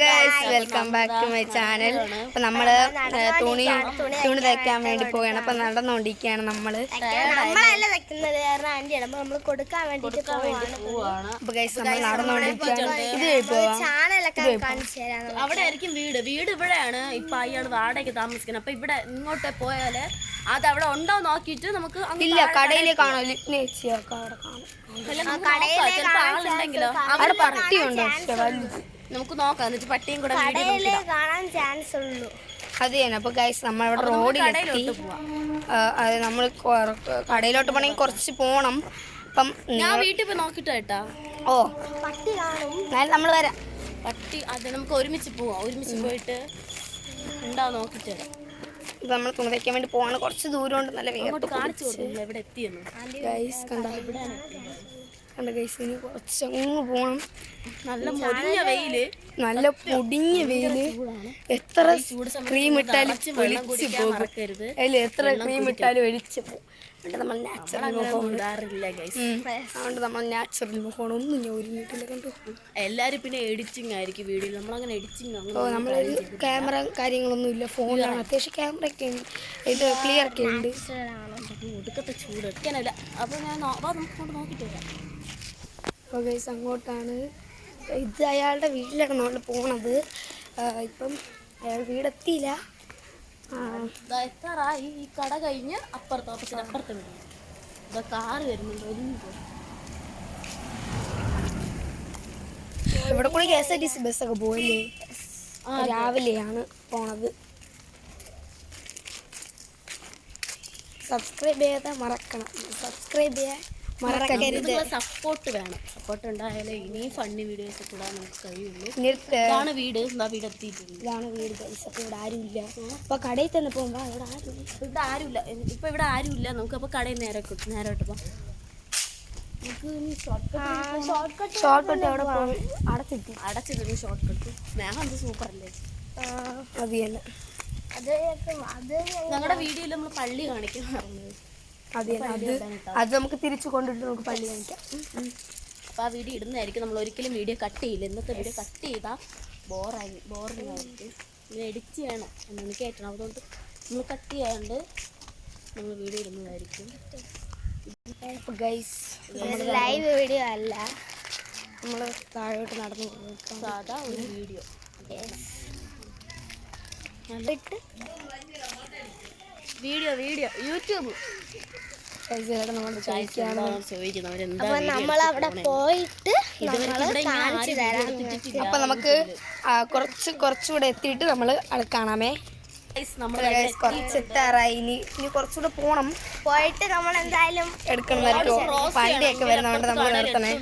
Guys welcome back to my channel അപ്പൊ നമ്മൾ ഏ, തുണി തുണി തയ്ക്കാൻ വേണ്ടി പോവുകയാണ് അപ്പൊ നടന്നുകൊണ്ടിരിക്കുകയാണ് ആന്റിയാണ് അപ്പൊ ഗൈസ് നമ്മൾ നടന്നുകൊണ്ടിരിക്കുകയാണ് ഇത് അവിടെ ആയിരിക്കും വീട് വീട് ഇവിടെയാണ് ഇപ്പൊ അയാൾ വാടകയ്ക്ക് താമസിക്കുന്നത് അപ്പൊ ഇവിടെ ഇങ്ങോട്ട് പോയാൽ അത് അവിടെ ഉണ്ടോ നോക്കിയിട്ട് നമുക്ക് ഇല്ല ഇല്ല കടയിലേക്കാണോ ലിഗ്നേച്ചിയൊക്കെ അവിടെ കാണും നോക്കാം. ആളുണ്ടെങ്കിലോ അവിടെ പട്ടിയുണ്ടോ പക്ഷെ വലുത് നമുക്ക് നോക്കാം. എന്നിട്ട് പട്ടിയും കൂടെ കാണാൻ ചാൻസ് ഉള്ളൂ. അത് തന്നെ അപ്പൊ ഗൈസ് നമ്മളിവിടെ റോഡിലെത്തി അത് നമ്മൾ കടയിലോട്ട് പോണെങ്കിൽ കുറച്ച് പോണം. അപ്പം ഞാൻ വീട്ടിൽ പോയി നോക്കിട്ടോ കേട്ടാ ഓ. പട്ടി കാണും. നമ്മൾ വരാം. പട്ടി അത് നമുക്ക് ഒരുമിച്ച് പോവാം. ഒരുമിച്ച് പോയിട്ട് ഉണ്ടാ നോക്കിട്ട്. ഇപ്പൊ നമ്മൾ തുണി തയ്ക്കാൻ വേണ്ടി പോവാണ്. കുറച്ച് ദൂരം ഉണ്ട്. നല്ല വേഗം കാണിച്ചു കൊടുക്കുന്നു എവിടെ എത്തിയെന്ന്. ഗൈസ് കണ്ട? കണ്ട ഗൈസ് ഇനി കുറച്ചങ്ങ് പോകണം പോണം നല്ല മുരിഞ്ഞ വെയിൽ. നല്ല പൊടിഞ്ഞ വെയിൽ. എത്ര ക്രീം ഇട്ടാലും വെളിച്ച് പോകും. അതിൽ എത്ര ക്രീം ഇട്ടാലും വെളിച്ച് പോകും. അതുകൊണ്ട് നമ്മൾ നാച്ചുറൽ ഗൈസ് അതുകൊണ്ട് നമ്മൾ നാച്ചുറൽ മുഖമാണ് ഒന്നും ഞാൻ ഒരുങ്ങിയിട്ടില്ല കണ്ടു? എല്ലാരും പിന്നെ എഡിറ്റിംഗ് ആയിരിക്കും വീഡിയോയിൽ നമ്മളങ്ങനെ എഡിറ്റിംഗ് ഓ നമ്മളൊരു ക്യാമറ കാര്യങ്ങളൊന്നും ഇല്ല ഫോണിലാണ് അത്യാവശ്യം ക്യാമറ ഒക്കെ ഉണ്ട്. ഇത് ക്ലിയർ ഒക്കെ ഉണ്ട്. ഒടുക്കത്തെ ചൂട് എടുക്കാനല്ല അപ്പൊ ഞാൻ നമുക്ക് നോക്കിട്ട് വരാം. അപ്പോൾ ഗൈസ് അങ്ങോട്ടാണ്. ഇത് അയാളുടെ വീട്ടിലാണ് നമ്മൾ പോണത്. ഇപ്പം അയാൾ വീടെത്തിയില്ല. എത്താറായി ഈ കട കഴിഞ്ഞ് അപ്പുറത്ത് ഓപ്പോസിറ്റ് അപ്പുറത്ത് വീട്. ഇതാ കാറ് വരുന്നുണ്ട് ഒരുങ്ങി പോ ഇവിടെ കൂടി K S R T C ബസ്സൊക്കെ പോയില്ലേ? രാവിലെയാണ് പോണത്. സബ്സ്ക്രൈബ് ചെയ്യാതെ മറക്കണം. സബ്സ്ക്രൈബ് ചെയ്യാൻ മറക്കരുത്. സപ്പോർട്ട് വേണം. സപ്പോർട്ട് ഉണ്ടായാലേ ഇനിയും ഫണ്ണി വീഡിയോസ് ഇടാൻ നമുക്ക് കഴിയുള്ളൂ. ഇതാണ് വീട്. എന്താ വീട് എത്തിയിട്ടുണ്ട്. ഇതാണ് വീട്. അപ്പോൾ ഇവിടെ ആരുമില്ല. അപ്പോൾ കടയിൽ തന്നെ പോകുമ്പോൾ ഇവിടെ ആരും ഇവിടെ ആരുമില്ല. ഇപ്പൊ ഇവിടെ ആരുമില്ല. നമുക്ക് അപ്പൊ കടയിൽ നേരെ കിട്ടും നേരെ കിട്ടുമ്പോ നമുക്ക് ഇനി short short cut short cut അവിടെ പോയി? അടച്ചിട്ട്. ഷോർട്ട് കട്ട് സ്നേഹം എന്ത് സൂപ്പർ അല്ലേ? അത് ഞങ്ങളുടെ വീഡിയോയിൽ നമ്മൾ പള്ളി കാണിക്കാൻ പറഞ്ഞത്. അത് അത് അത് നമുക്ക് തിരിച്ചു കൊണ്ടിട്ട് നമുക്ക് പള്ളി കാണിക്കാം. അപ്പോൾ ആ വീഡിയോ ഇടുന്നതായിരിക്കും. നമ്മൾ ഒരിക്കലും വീഡിയോ കട്ട് ചെയ്യില്ല. ഇന്നത്തെ വീഡിയോ കട്ട് ചെയ്താൽ ബോറായി ബോറിംഗ് ആയിരിക്കും ഇങ്ങനെ എഡിറ്റ് ചെയ്യണം എന്ന് എനിക്ക് ഏറ്റണം. അതുകൊണ്ട് നമ്മൾ കട്ട് ചെയ്യാണ്ട് നമ്മൾ വീഡിയോ ഇടുന്നതായിരിക്കും. ലൈവ് വീഡിയോ അല്ല. നമ്മൾ താഴോട്ട് നടന്നു സാധാ ഒരു വീഡിയോ. Video video YouTube. അപ്പൊ നമ്മൾ അവിടെ പോയിട്ട് അപ്പൊ നമുക്ക് കുറച്ച് കുറച്ചുകൂടെ എത്തിയിട്ട് നമ്മൾ അത് കാണാമേ. കുറച്ച് എത്താറായി ഇനി ഇനി കുറച്ചുകൂടെ പോണം. പോയിട്ട് നമ്മൾ എന്തായാലും എടുക്കണമായിരിക്കും പണ്ടിയൊക്കെ വരുന്നതുകൊണ്ട് നമ്മൾ നിർത്തണേ.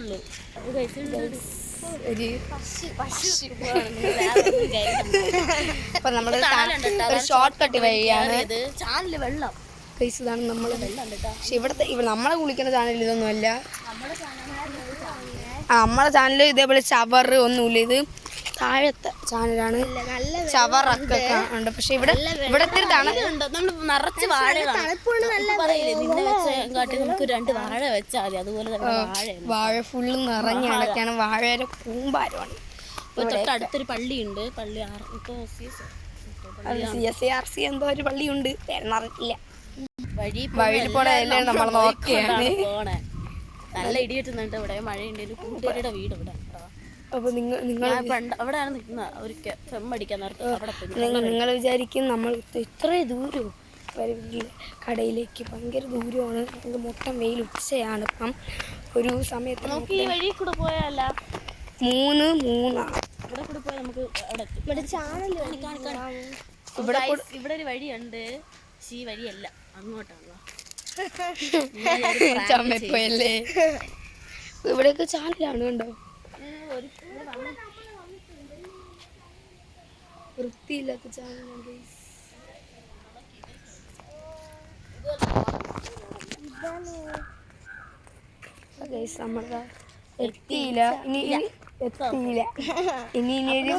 ഒരു അപ്പൊ നമ്മൾ ഒരു ഷോർട്ട് കട്ട് വഴിയാണ് ചാനൽ വെള്ളം. ഗൈസ് ഇതാണ് നമ്മൾ പക്ഷെ ഇവിടുത്തെ ഇവിടെ നമ്മളെ കുളിക്കുന്ന ചാനൽ ഇതൊന്നുമല്ല. ആ നമ്മളെ ചാനൽ ഇതേപോലെ ഷവർ ഒന്നുമില്ല. ഇത് താഴത്തെ ചാനലാണ് നല്ല ചവറൊക്കെ ഉണ്ട്. പക്ഷെ ഇവിടെ ഇവിടെ ഇത്തിരി തണ നമ്മൾ നിറച്ച് വാഴ കാട്ടി നമുക്ക് രണ്ട് വാഴ വെച്ചാൽ മതി. അതുപോലെ തന്നെ വാഴ വാഴ ഫുള്ള് നിറഞ്ഞ കിടക്കാണ്. വാഴയുടെ കൂമ്പാരമാണ്. അടുത്തൊരു തൊട്ടടുത്തൊരു പള്ളിയുണ്ട്. പള്ളി C S C R C എന്തോ ഒരു പള്ളിയുണ്ട്. പേരെന്നറിയില്ല വഴി വഴിയിൽ പോലെ എല്ലാം നമ്മൾ നോക്കിയാണ്. പോണേ. നല്ല ഇടിയിട്ടുന്നുണ്ട് ഇവിടെ. മഴയുണ്ട്. ഒരു കൂട്ടുകാരുടെ വീട് ഇവിടെ. അപ്പൊ നിങ്ങൾ നിങ്ങൾ ഞാൻ പണ്ട് അവിടെയാണ് നിൽക്കുന്നത്. അവർക്ക് ചെമ്മടിക്കാൻ നേരത്ത് അവിടെ പോയി നിങ്ങൾ നിങ്ങൾ വിചാരിക്കും നമ്മൾ ഇത്ര- ഇത്രയും ദൂരവും വരെ വീട്ടിൽ കടയിലേക്ക് ഭയങ്കര ദൂരമാണ്. നമുക്ക് മൊത്തം വെയിൽ ഉച്ചയാണ്. ഇപ്പം ഒരു സമയത്ത് നമുക്ക് ഈ വഴി കൂടെ പോയാല? മൂന്ന് മൂന്നാണ് ഇവിടെ കൂടെ പോയാൽ നമുക്ക് അവിടെ ഇവിടെ ചാനൽ ഇവിടെ ഇവിടെ ഒരു വഴിയുണ്ട്. പക്ഷേ ഈ വഴിയല്ല. അങ്ങോട്ടാണല്ലോ ചമ്മപ്പോയല്ലേ ഇവിടെയൊക്കെ ചാനലാണ് കണ്ടോ? വൃത്തിയില്ലാത്ത ചാനലാണ് ഗൈസ് നമ്മളെ എത്തിയില്ല. ഇനി എത്തിയില്ല. ഇനി ഇനി ഒരു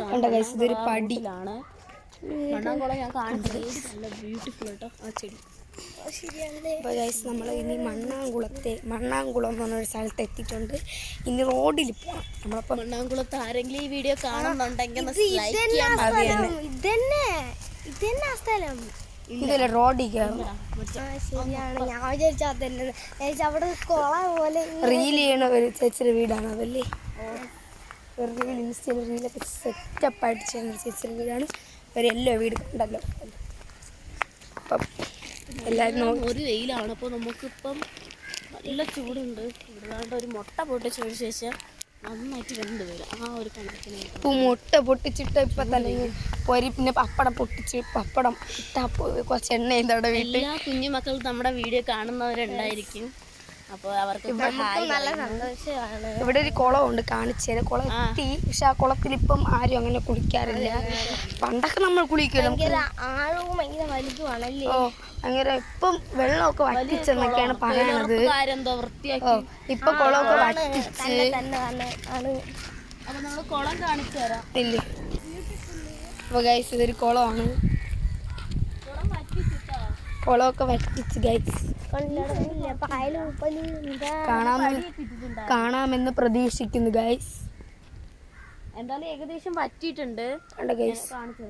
കണ്ടോ ഗൈസ് ഇതൊരു പടി. ാണ് മണ്ണാങ്കുളം ഞാൻ കാണിച്ചത്. നല്ല ബ്യൂട്ടിഫുൾ കേട്ടോ ആ ചെടി. അപ്പോൾ ഗൈസ് നമ്മൾ ഇനി മണ്ണാങ്കുളത്തെ മണ്ണാങ്കുളം എന്ന് പറഞ്ഞൊരു സ്ഥലത്ത് എത്തിയിട്ടുണ്ട്. ഇനി റോഡിൽ പോകണം നമ്മളപ്പോൾ മണ്ണാങ്കുളത്ത് ആരെങ്കിലും ഈ വീഡിയോ കാണുന്നുണ്ടെങ്കിൽ ഒന്ന് ഇത് like ഇതന്നെ ചെയ്യാൻ ആ മതി. സ്ഥലം. ഇതന്നെ. ഇതന്നെ ആ സ്ഥലം. ഇതിലെ റോഡിൽ ശരിയാണ്. ഞാൻ വിചാരിച്ചു അതന്നെ. അവിടെ കൊള പോലെ റീൽ ചെയ്യണ ഒരു ചേച്ചിയുടെ വീടാണ് അതല്ലേ? വെറുതെ ഇൻസ്റ്റയിൽ റീലൊക്കെ സെറ്റപ്പായിട്ട് ചെയ്യുന്ന ചേച്ചിയുടെ വീടാണ്. ഒരു എല്ലാ വീട് ഉണ്ടല്ലോ അപ്പം എല്ലാവരും ഒരു വെയിലാണ്. അപ്പോൾ നമുക്കിപ്പം നല്ല ചൂടുണ്ട്. ഇവിടെ ഒരു മുട്ട പൊട്ടിച്ചതിന് ശേഷം നന്നായിട്ട് വെന്ത് വരും. ആ ഒരു കണക്കിന് ഇപ്പൊ മുട്ട പൊട്ടിച്ചിട്ട് ഇപ്പൊ തന്നെ പൊരി പിന്നെ പപ്പടം പൊട്ടിച്ച് പപ്പടം കുറച്ച് എണ്ണ എന്താ വീട്ടിൽ എല്ലാ കുഞ്ഞു മക്കളും നമ്മുടെ വീഡിയോ കാണുന്നവരുണ്ടായിരിക്കും. അപ്പോൾ അവർക്ക് നല്ല സന്തോഷമാണ്. ഇവിടെ ഒരു കുളമുണ്ട് കാണിച്ചത് കുളം എത്തി. പക്ഷെ ആ കുളത്തിൽ ഇപ്പം ആരും അങ്ങനെ കുളിക്കാറില്ല. പണ്ടൊക്കെ നമ്മൾ കുളിക്കുമല്ലോ ഭയങ്കര ആഴവും ഭയങ്കര വലുതുമാണല്ലേ? ഓ അങ്ങനെ ഇപ്പം വെള്ളമൊക്കെ വറ്റിച്ചെന്നൊക്കെയാണ് പറയണത്. ഓ ഇപ്പൊ കുളമൊക്കെ വറ്റിച്ച്. തന്നെ തന്നെ തന്നെ ആണ്. അപ്പോൾ നമ്മൾ കുളം കാണിച്ചു തരാം. ഇല്ലേ? അപ്പൊ ഗൈസ് ഇതൊരു കുളമാണ്. കുളമൊക്കെ വറ്റിച്ച് ഗൈസ് കൊണ്ടില്ല. പായലും ഉപ്പലും കാണാമെന്ന് പ്രതീക്ഷിക്കുന്നു ഗൈസ് എന്തായാലും ഏകദേശം വറ്റിയിട്ടുണ്ട്. കാണിച്ചു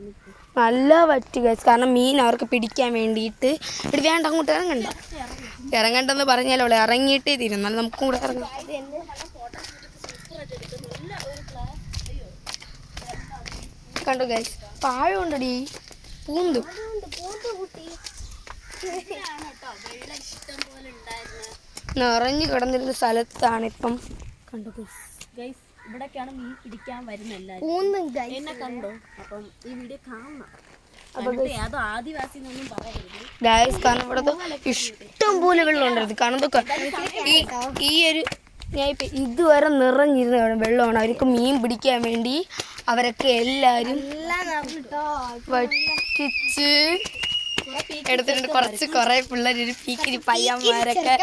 നല്ല വറ്റി ഗൈസ് കാരണം മീൻ അവർക്ക് പിടിക്കാൻ വേണ്ടിയിട്ട് ഇവിടെ വേണ്ട അങ്ങോട്ട് ഇറങ്ങണ്ട. ഇറങ്ങണ്ടെന്ന് പറഞ്ഞാലോ അവളെ ഇറങ്ങിയിട്ടേ തീരും. എന്നാലും നമുക്കും കൂടെ ഇറങ്ങാം. കണ്ടു ഗൈസ് പായ ഉണ്ടടി പൂന്തും വെള്ളം ഇഷ്ടം പോലെ ഉണ്ടായിരുന്നു നിറഞ്ഞു കിടന്നിരുന്ന സ്ഥലത്താണ് ഇപ്പം. കണ്ടു ഗൈസ് ഗൈസ് ഇവിടൊക്കെയാണ് മീൻ പിടിക്കാൻ എന്നെ കണ്ടോ? അപ്പം ഈ വീഡിയോ കാണണം. കാരണം ഇവിടുത്തെ ഇഷ്ടം പോലെ വെള്ളമുണ്ടായിരുന്നു കാരണം ഇതൊക്കെ ഈ ഈ ഒരു ഞാൻ ഇപ്പം ഇതുവരെ നിറഞ്ഞിരുന്ന വെള്ളമാണ്. അവർക്ക് മീൻ പിടിക്കാൻ വേണ്ടി അവരൊക്കെ എല്ലാരും വറ്റിച്ച് എടുത്തിട്ടുണ്ട്. കുറച്ച് കുറെ പിള്ളേർ ഒരു പീക്കിരി പയ്യന്മാരൊക്കെ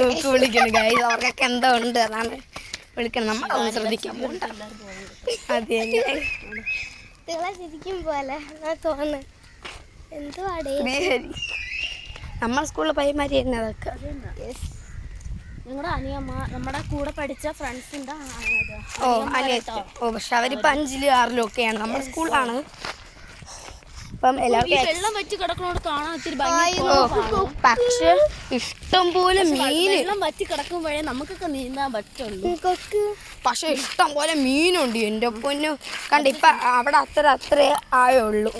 കൂക്ക് വിളിക്കണം ഗൈസ് അവർക്കൊക്കെ എന്തോ ഉണ്ട്. അതാണ് വിളിക്കണം നമ്മളൊന്ന് ശ്രദ്ധിക്കാൻ പോകണ്ട അതെ ശരിക്കും പോലെ തോന്നുന്നു. നമ്മളെ സ്കൂളിലെ പയ്യന്മാര് തന്നെ അതൊക്കെ. അനിയമ്മ നമ്മുടെ കൂടെ പഠിച്ച ഫ്രണ്ട്സിന്റെ ഓ അനിയോ ഓ പക്ഷെ അവരിപ്പോ അഞ്ചിലും ആറിലും ഒക്കെയാണ്. നമ്മുടെ സ്കൂളാണ് അപ്പം എല്ലാവർക്കും വെള്ളം വെച്ച് കിടക്കണോട് കാണാൻ ഇത്തിരി ഭംഗി ഓ പക്ഷെ ഇഷ്ടം പോലെ മീൻ വെള്ളം വറ്റി കിടക്കുമ്പോഴേ നമുക്കൊക്കെ നീന്താൻ പറ്റുള്ളൂ. പക്ഷെ ഇഷ്ടം പോലെ മീനുണ്ട്. എന്റെ പൊന്നു. കണ്ട ഇപ്പൊ അവിടെ അത്ര അത്രേ ആയുള്ളൂ.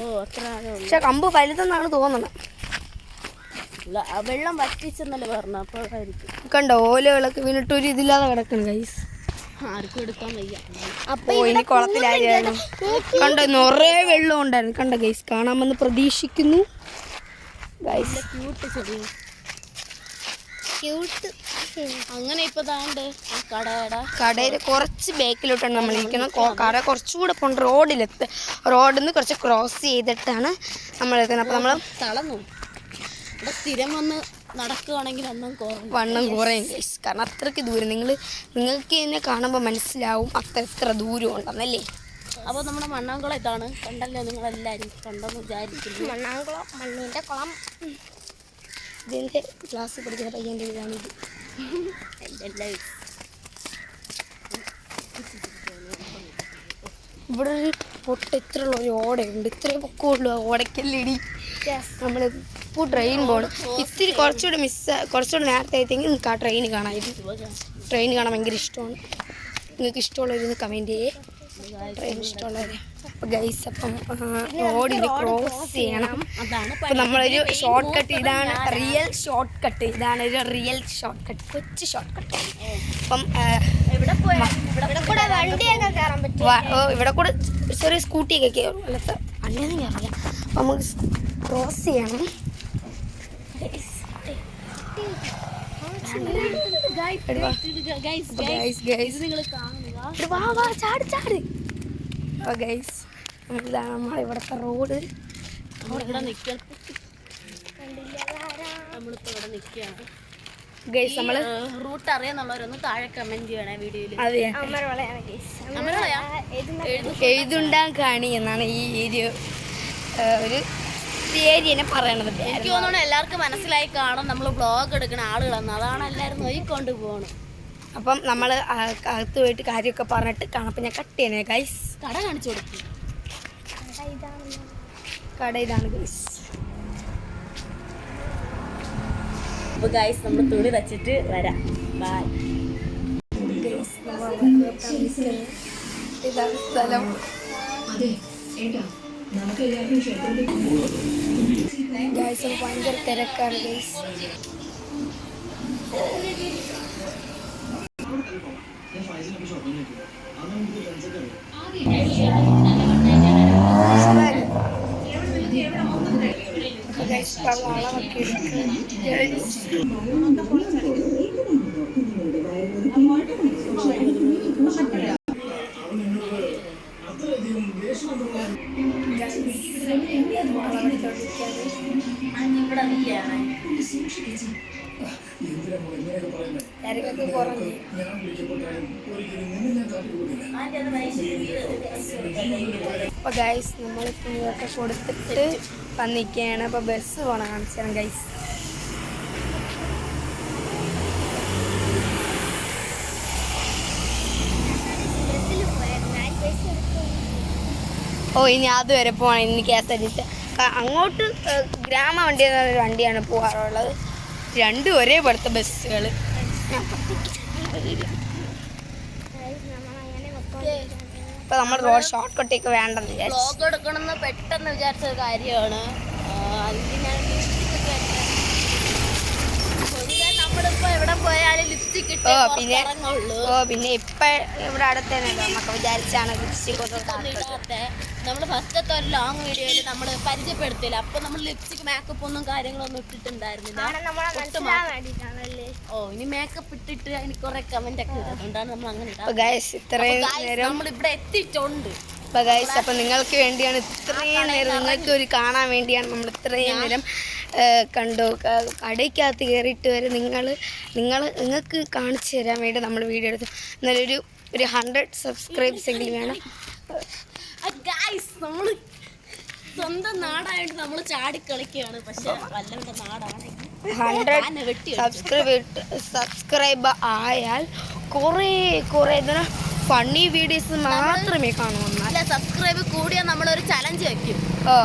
പക്ഷെ കമ്പ് വലുതെന്നാണ് തോന്നുന്നത് വെള്ളം വറ്റിച്ചെന്നല്ലേ പറഞ്ഞു? അപ്പോഴായിരിക്കും. കണ്ടോ ഓലകളൊക്കെ വീണിട്ട് ഒരു ഇതില്ലാതെ കിടക്കണം ഗൈസ് ആർക്കും എടുക്കാൻ വയ്യ. അപ്പൊ ഇനി കുളത്തിലായിരുന്നു കണ്ടോ നിറയെ വെള്ളം ഉണ്ടായിരുന്നു. കണ്ട ഗൈസ് കാണാമെന്ന് പ്രതീക്ഷിക്കുന്നു. ഗൈസ് ക്യൂട്ട് ക്യൂട്ട് അങ്ങനെ ഇപ്പൊ താണ്ട് കടയുടെ കടയിൽ കുറച്ച് ബേക്കിലോട്ടാണ് നമ്മൾ ഇരിക്കുന്നത്. കട കുറച്ചുകൂടെ പോകണം റോഡിലെത്ത്. റോഡിൽ നിന്ന് കുറച്ച് ക്രോസ് ചെയ്തിട്ടാണ് നമ്മൾ എത്തുന്നത് അപ്പൊ നമ്മൾ സ്ഥലം സ്ഥിരം വന്ന് നടക്കുകയാണെങ്കിൽ ഒന്നും കുറയും വണ്ണം കുറയും. കാരണം അത്രയ്ക്ക് ദൂരം. നിങ്ങൾ നിങ്ങൾക്ക് തന്നെ കാണുമ്പോൾ മനസ്സിലാവും അത്ര എത്ര ദൂരം ഉണ്ടെന്നല്ലേ അപ്പോൾ നമ്മുടെ മണ്ണാങ്കുളം ഇതാണ്. കണ്ടല്ലോ നിങ്ങളെല്ലാവരും. കണ്ടെന്ന് വിചാരിക്കുന്നു. മണ്ണാങ്കുളം മണ്ണിന്റെ കുളം. ഇതിന്റെ ക്ലാസ്സിൽ പഠിക്കുന്ന പയ്യന്റെ വീടാണിത് എല്ലാവരും ഇവിടെ ഒരു പൊട്ട ഇത്രയുള്ള ഒരു ഓടയുണ്ട്. ഇത്രയും പൊക്കമുള്ളൂ ആ ഓടയ്ക്കല്ലിടി? നമ്മൾ ഇപ്പോൾ ട്രെയിൻ പോകണം ഇത്തിരി കുറച്ചുകൂടെ മിസ് കുറച്ചുകൂടെ നേരത്തെ ആയിട്ടെങ്കിൽ നിങ്ങൾക്ക് ആ ട്രെയിൻ കാണാമായിരുന്നു ട്രെയിൻ കാണാൻ ഭയങ്കര ഇഷ്ടമാണ്. നിങ്ങൾക്ക് ഇഷ്ടമുള്ളവരൊന്ന് കമന്റ് ചെയ്യേ. ട്രെയിൻ ഇഷ്ടമുള്ളവരെ. ഗൈസ് അപ്പം റോഡിൽ ക്രോസ് ചെയ്യണം. അതാണ് അപ്പം നമ്മളൊരു ഷോർട്ട് കട്ട് ഇതാണ്. റിയൽ ഷോർട്ട് കട്ട് ഇതാണ് ഒരു റിയൽ ഷോർട്ട് കട്ട് കൊച്ചു ഷോർട്ട് കട്ട് അപ്പം ഇവിടെ കൂടെ വണ്ടിയൊക്കെ കയറാൻ ഓ, ഇവിടെ കൂടെ ചെറിയ സ്കൂട്ടിയൊക്കെ കയറും. അല്ലാത്ത അല്ലെന്ന് അറിയാം അപ്പം നമുക്ക് ക്രോസ് ചെയ്യണം. ഇതാണ് നമ്മളെ ഇവിടുത്തെ റോഡ് ഗൈസ് റൂട്ട് അറിയാന്നുള്ളവരൊന്ന് താഴെ കമന്റ് ചെയ്യണേ വീഡിയോയിൽ എഴുതുണ്ടാൻ കാണി എന്നാണ് ഈ ഒരു ഒരു പറയണത് എനിക്ക് തോന്നുന്നു എല്ലാവർക്കും മനസ്സിലായി കാണും. നമ്മൾ ബ്ലോഗ് എടുക്കുന്ന ആളുകളെന്ന് അതാണ് എല്ലാവരും നോയിക്കൊണ്ട് പോകണം അപ്പം നമ്മൾ അകത്ത് പോയിട്ട് കാര്യമൊക്കെ പറഞ്ഞിട്ട് കാണപ്പം ഞാൻ കട്ട് ചെയ്യണേ ഗൈസ് കട കാണിച്ചു കൊടുക്കും. കട ഇതാണ് ഗൈസ് അപ്പോൾ ഗൈസ് നമ്മൾ തുണി വെച്ചിട്ട് വരാം. ബൈ ഇതാണ് സ്ഥലം. ഗൈസ് ഭയങ്കര തിരക്കാണ് ഗൈസ് ഗൈസ് വളമൊക്കെ എടുക്കുക അപ്പോൾ ഗൈസ് നമ്മൾ ഇതൊക്കെ കൊടുത്തിട്ട് വന്നിരിക്കുകയാണ് അപ്പോൾ ബസ് പോകണം കാണിച്ചാണ് ഗൈസ് ഞാൻ ഓ ഇനി അതുവരെ പോകണം ഇനി K S R T C അങ്ങോട്ട് ഗ്രാമ വണ്ടി എന്ന് പറഞ്ഞൊരു വണ്ടിയാണ് പോകാറുള്ളത്. രണ്ടും ഒരേ പോലത്തെ ബസ്സുകൾ നമ്മളങ്ങനെ അപ്പോൾ നമ്മൾ റോഡ് ഷോർട്ട് കട്ടേക്ക് വേണ്ടെന്ന് വിചാരിച്ചു. എടുക്കണമെന്ന് പെട്ടെന്ന് വിചാരിച്ച ഒരു കാര്യമാണ് ഓ പിന്നെ ഓ പിന്നെ ഇപ്പൊ ഇവിടെ അടുത്ത് തന്നെ നമുക്ക് വിചാരിച്ചാണ് ലിപ്സ്റ്റിക് ഒക്കെ നമ്മൾ ഫസ്റ്റത്തെ ഒരു ലോങ് വീഡിയോയിൽ നമ്മൾ പരിചയപ്പെടുത്തില്ല. അപ്പൊ നമ്മൾ ലിപ്സ്റ്റിക് മേക്കപ്പ് ഒന്നും കാര്യങ്ങളൊന്നും ഇട്ടിട്ടുണ്ടായിരുന്നില്ല. ഓ ഇനി മേക്കപ്പ് ഇട്ടിട്ട് എനിക്ക് കുറെ കമന്റ് ഒക്കെ അതുകൊണ്ടാണ് നമ്മൾ അങ്ങനെ നമ്മൾ ഇവിടെ എത്തിയിട്ടുണ്ട്. അപ്പോൾ നിങ്ങൾക്ക് വേണ്ടിയാണ് ഇത്രയും നേരം നിങ്ങൾക്ക് ഒരു കാണാൻ വേണ്ടിയാണ് നമ്മൾ ഇത്രയും നേരം കണ്ടു. കടയ്ക്കകത്ത് കയറിയിട്ട് വരെ നിങ്ങൾ നിങ്ങൾ നിങ്ങൾക്ക് കാണിച്ചു തരാൻ വേണ്ടി നമ്മൾ വീഡിയോ എടുത്തു. എന്നാലൊരു ഒരു ഹൺഡ്രഡ് സബ്സ്ക്രൈബ്സ് എങ്കിലും വേണം. ഗൈസ് നമ്മൾ സ്വന്തം നാടായിട്ട് നമ്മൾ ചാടി കളിക്കുകയാണ് പക്ഷെ വല്ലവരുടെ നാടാണെങ്കിൽ ഹൺഡ്രഡ് സബ്സ്ക്രൈബ് സബ്സ്ക്രൈബ് ആയാൽ കുറേ കുറേ ഇതിന് ഫണ്ണി വീഡിയോസ് മാത്രമേ കാണൂ അല്ല സബ്സ്ക്രൈബ് കൂടിയാൽ നമ്മളൊരു ചലഞ്ച് വെക്കും.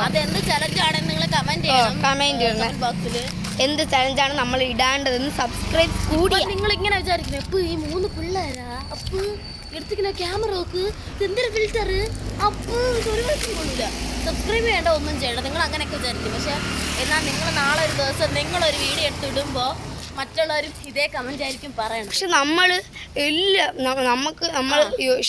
അതെന്ത് ചലഞ്ച് ആണെന്ന് നിങ്ങൾ കമന്റ് ചെയ്യണം. കമന്റ് ചെയ്യണം. ബോക്സിൽ എന്ത് ചലഞ്ചാണ് നമ്മൾ ഇടാണ്ടതെന്ന് സബ്സ്ക്രൈബ് കൂടി നിങ്ങൾ ഇങ്ങനെ വിചാരിക്കുന്നത് അപ്പൊ ഈ മൂന്ന് പിള്ളേരാ? അപ്പൊ എടുത്തിക്കുന്ന ക്യാമറ നോക്ക്. എന്തൊരു ഫിൽറ്റർ അപ്പോൾ ഒരു വർഷം കൊള്ളില്ല സബ്സ്ക്രൈബ് ചെയ്യേണ്ട ഒന്നും ചെയ്യണ്ട. നിങ്ങൾ അങ്ങനെയൊക്കെ വിചാരിക്കും. പക്ഷെ എന്നാൽ നിങ്ങൾ നാളെ ഒരു ദിവസം നിങ്ങളൊരു വീഡിയോ എടുത്തിടുമ്പോൾ മറ്റുള്ളവരും ഇതേ കമന്റ് ആയിരിക്കും പറയണം പക്ഷെ നമ്മൾ എല്ലാം നമുക്ക് നമ്മൾ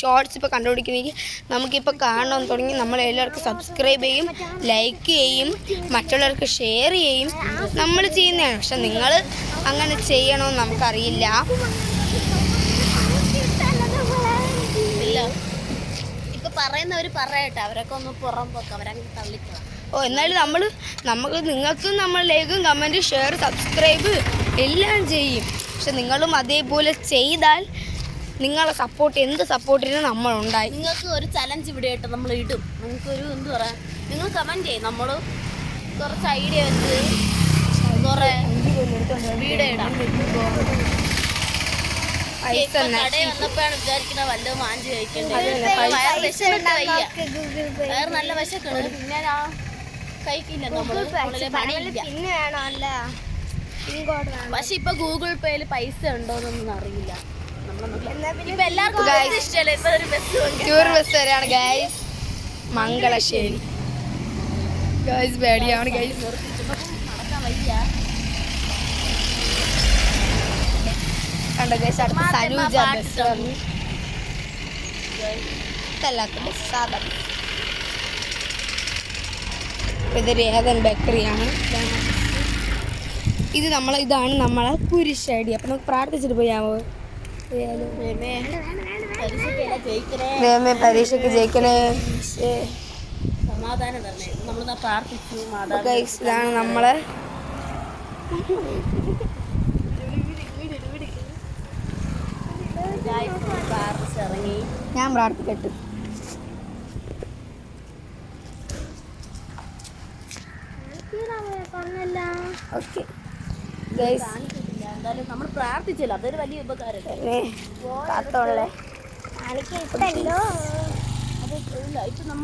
ഷോർട്സ് ഇപ്പോൾ കണ്ടുപിടിക്കുന്നെങ്കിൽ നമുക്കിപ്പോൾ കാണണം തുടങ്ങി നമ്മൾ എല്ലാവർക്കും സബ്സ്ക്രൈബ് ചെയ്യും ലൈക്ക് ചെയ്യും മറ്റുള്ളവർക്ക് ഷെയർ ചെയ്യും. നമ്മൾ ചെയ്യുന്നതാണ്. പക്ഷെ നിങ്ങൾ അങ്ങനെ ചെയ്യണമെന്ന് നമുക്കറിയില്ല ഇല്ല ഇപ്പൊ പറയുന്നവർ പറയട്ടെ. അവരൊക്കെ ഒന്ന് പുറം പോക്ക് അവരങ്ങ് തള്ളിക്കോ ഓ എന്നാലും നമ്മൾ നമുക്ക് നിങ്ങൾക്കും നമ്മൾ ലൈക്കും കമന്റ് ഷെയർ സബ്സ്ക്രൈബ് എല്ലാം ചെയ്യും. പക്ഷെ നിങ്ങളും അതേപോലെ ചെയ്താൽ നിങ്ങളെ സപ്പോർട്ട് എന്ത് സപ്പോർട്ടിനും നമ്മളുണ്ടായി. നിങ്ങൾക്ക് ഒരു ചലഞ്ച് ഇവിടെ ആയിട്ട് നമ്മൾ ഇടും. നിങ്ങൾക്കൊരു എന്ത് പറയാ നിങ്ങൾ കമന്റ് ചെയ്യും. നമ്മൾ കുറച്ച് ഐഡിയ വെച്ച് കുറേ വീഡിയോ ഇടാം പൈസ ഇപ്പൊ തന്നെ കടയിൽ വന്നപ്പോഴാണ് വിചാരിക്കുന്നത് വല്ലതും കഴിക്കണ്ടേ? നല്ല പിന്നെ കഴിക്കില്ല പിന്നെ വേണം അല്ല? പക്ഷെ ഇപ്പൊ ഗൂഗിൾ പേയിൽ പൈസ ഉണ്ടോന്നൊന്നും അറിയില്ല. ടൂർ ബസ് വരെയാണ് ഗൈസ് മംഗളശ്ശേരി. ഗൈസ് പേടിയാണ് ഗൈസ് നടക്കാൻ വയ്യ. കണ്ടോ ഗൈസ് അടുത്ത സനൂജ ബസ് വന്നു. ഇതല്ലാത്ത ബസ് സാധാ ഇത് രേഹതൻ ബേക്കറിയാണ് ഇതാണ് ഇത് നമ്മൾ ഇതാണ് നമ്മളെ കുരിശടി അപ്പം നമുക്ക് പ്രാർത്ഥിച്ചിട്ട് പോയാമോ പരീക്ഷയ്ക്ക് ജയിക്കണേ. സമാധാനം തരണേ. നമ്മളിന്നാ പ്രാർത്ഥിച്ചു ഇതാണ് നമ്മളെ ഞാൻ പ്രാർത്ഥിക്കട്ടു. ഓക്കെ നമ്മൾ പ്രാർത്ഥിച്ചില്ല. അതൊരു വലിയ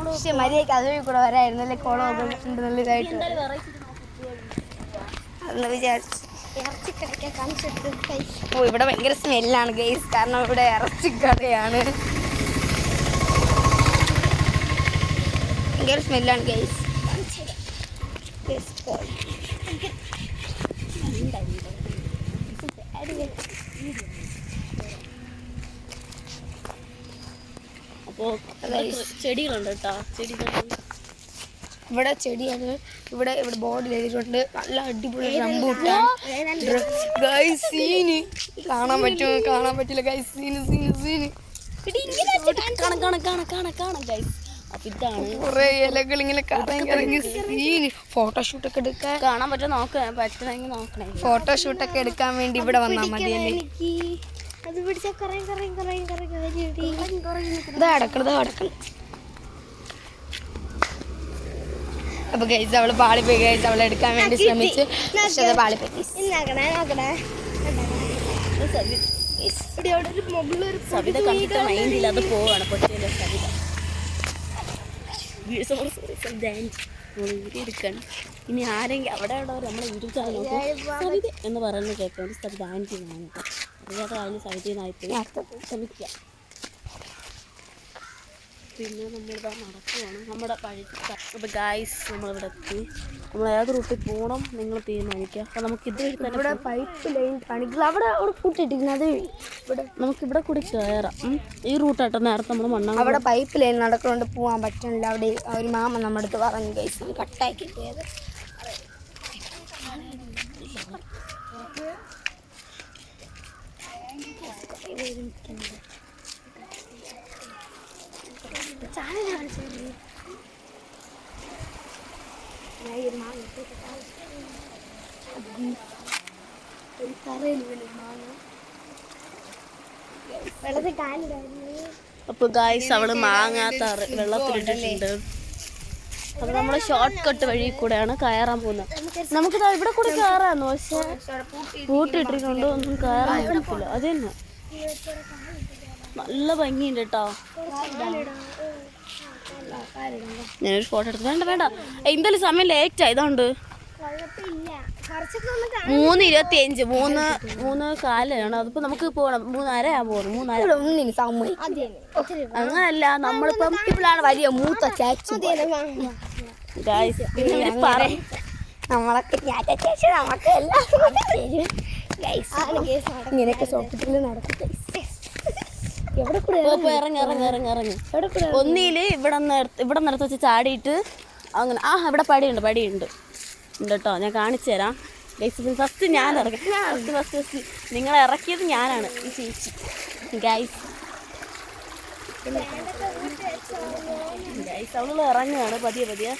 പക്ഷെ മര്യാദയ്ക്ക് അതുവഴി കൂടെ വരായിരുന്നല്ലേ കുളം ഇതായിട്ട് അന്ന് വിചാരിച്ചു. കാണിച്ചിട്ട് ഓ ഇവിടെ ഭയങ്കര സ്മെല്ലാണ് ഗൈസ് കാരണം ഇവിടെ ഇറച്ചി കടയാണ് ഭയങ്കര സ്മെല്ലാണ് ഗൈസ് അപ്പോൾ ചെടികളുണ്ട് കേട്ടോ. ചെടികൾ ഇവിടെ ചെടിയാണ്. ഇവിടെ ഇവിടെ ബോർഡിൽ എഴുതിയിട്ടുണ്ട്. നല്ല അടിപൊളി റംബൂട്ടാൻ. Guys scene. കാണാൻ പറ്റുമോ? കാണാൻ പറ്റില്ല. Guys scene scene scene. കാണാം കാണാം കാണാം കാണാം കാണാം ഗൈസ് കുറെ ഇലകൾ ഇങ്ങനെ കറങ്ങി കറങ്ങി സീന്. ഫോട്ടോഷൂട്ടൊക്കെ എടുക്കാൻ കാണാൻ പറ്റുമോ? നോക്ക. പറ്റണമെങ്കിൽ നോക്കണേ. ഫോട്ടോഷൂട്ടൊക്കെ എടുക്കാൻ വേണ്ടി ഇവിടെ വന്നാൽ മതിയല്ലേ ഇതാ അടക്കണം ഇതാ അടക്കണം അപ്പൊ ഗൈസ് അവൾ പാളിപ്പോയി ഗൈസ് അവളെ എടുക്കാൻ വേണ്ടി ശ്രമിച്ച്. പക്ഷെ അത് പാളിപ്പോയി സവിത കണ്ടിട്ട് മൈൻഡിൽ അത് പോവാണ് സവിത. ഇനി ആരെങ്കിലും അവിടെ അവിടെ നമ്മളെ സവിത എന്ന് പറയുന്നത് കേൾക്കാൻ സവിത ആന്റി അറിയാത്ത കാര്യം സവിതനായിപ്പോയി ക്ഷമിക്കുക പിന്നെ നമ്മളിതാ നടക്കുവാണ്. നമ്മുടെ പഴയ അപ്പോൾ ഗായ്സ് നമ്മളിവിടെ എത്തി. നമ്മൾ ഏത് റൂട്ടിൽ പോകണം നിങ്ങൾ തീരുമാനിക്കുക. അപ്പോൾ നമുക്ക് ഇത് തന്നെ ഇവിടെ പൈപ്പ് ലൈൻ കാണിക്കില്ല അവിടെ അവിടെ കൂട്ടിട്ടിരിക്കുന്നത് അത് ഇവിടെ നമുക്ക് ഇവിടെ കൂടി കയറാം ഈ റൂട്ടായിട്ട് നേരത്തെ നമ്മൾ മണ്ണ അവിടെ പൈപ്പ് ലൈൻ നടക്കുന്നുണ്ട്. പോകാൻ പറ്റുന്നില്ല. അവിടെ ഒരു മാമ നമ്മുടെ അടുത്ത് പറഞ്ഞു ഗൈസ് കട്ടാക്കി പോയത് വെള്ളത്തിൽ കാലിടായിരുന്നു അപ്പൊ ഗായ്സ് അവൾ മാങ്ങ തറ വെള്ളത്തിലിട്ടിട്ടുണ്ട് അപ്പൊ നമ്മൾ ഷോർട്ട് കട്ട് വഴി കൂടെയാണ് കയറാൻ പോകുന്നത്. നമുക്ക് ഇവിടെ കൂടെ കയറാന്ന് പക്ഷെ കൂട്ടിട്ടിട്ടുണ്ട് ഒന്നും കയറാൻ പറ്റില്ല അത് തന്നെ. നല്ല ഭംഗിയുണ്ട് കേട്ടോ. ഞാനൊരു ഫോട്ടോ എടുത്തു വേണ്ട വേണ്ട. എന്തായാലും സമയം ലേറ്റ് ആയതുകൊണ്ട് മൂന്ന് ഇരുപത്തി അഞ്ച് മൂന്ന് മൂന്ന് കാലാണ്. അതിപ്പോ നമുക്ക് പോകണം മൂന്നര പോകുന്നു മൂന്നര. അങ്ങനല്ല നമ്മളിപ്പം ഇപ്പോഴാണ് വലിയ മൂത്ത ചാച്ചു നമ്മളൊക്കെ. ഇങ്ങനെയൊക്കെ സോപ്പിട്ടിൽ നടക്കും guys. എവിടെ കൂടെ പോ, പോ, ഇറങ്ങ് ഇറങ്ങ് ഇറങ്ങ്. ഇറങ്ങ് എവിടെ കൂടെ ഒന്നിൽ ഇവിടെ ഇവിടെ നിരത്ത് വെച്ച് ചാടിയിട്ട് അങ്ങനെ ആ ഇവിടെ പടിയുണ്ട് പടിയുണ്ട്. ഉണ്ട് കേട്ടോ ഞാൻ കാണിച്ചു തരാം. ഫസ്റ്റ് ഞാൻ ഇറങ്ങി. ഫസ്റ്റ് ഫസ്റ്റ് ഫസ്റ്റ് നിങ്ങളെ ഇറക്കിയത് ഞാനാണ് ഈ ചേച്ചി. ഗൈസ് ഗൈസ് അവൾ ഇറങ്ങുകയാണ് പതിയെ പതിയെ.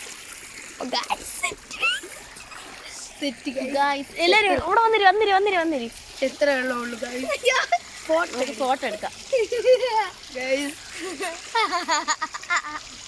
ഗൈസ് എല്ലാവരും ഇവിടെ വന്നിരി വന്നിരി വന്നിരി വന്നിരി. എത്ര വെള്ളമുള്ളൂ. ഫോട്ടോ എടുക്കാം.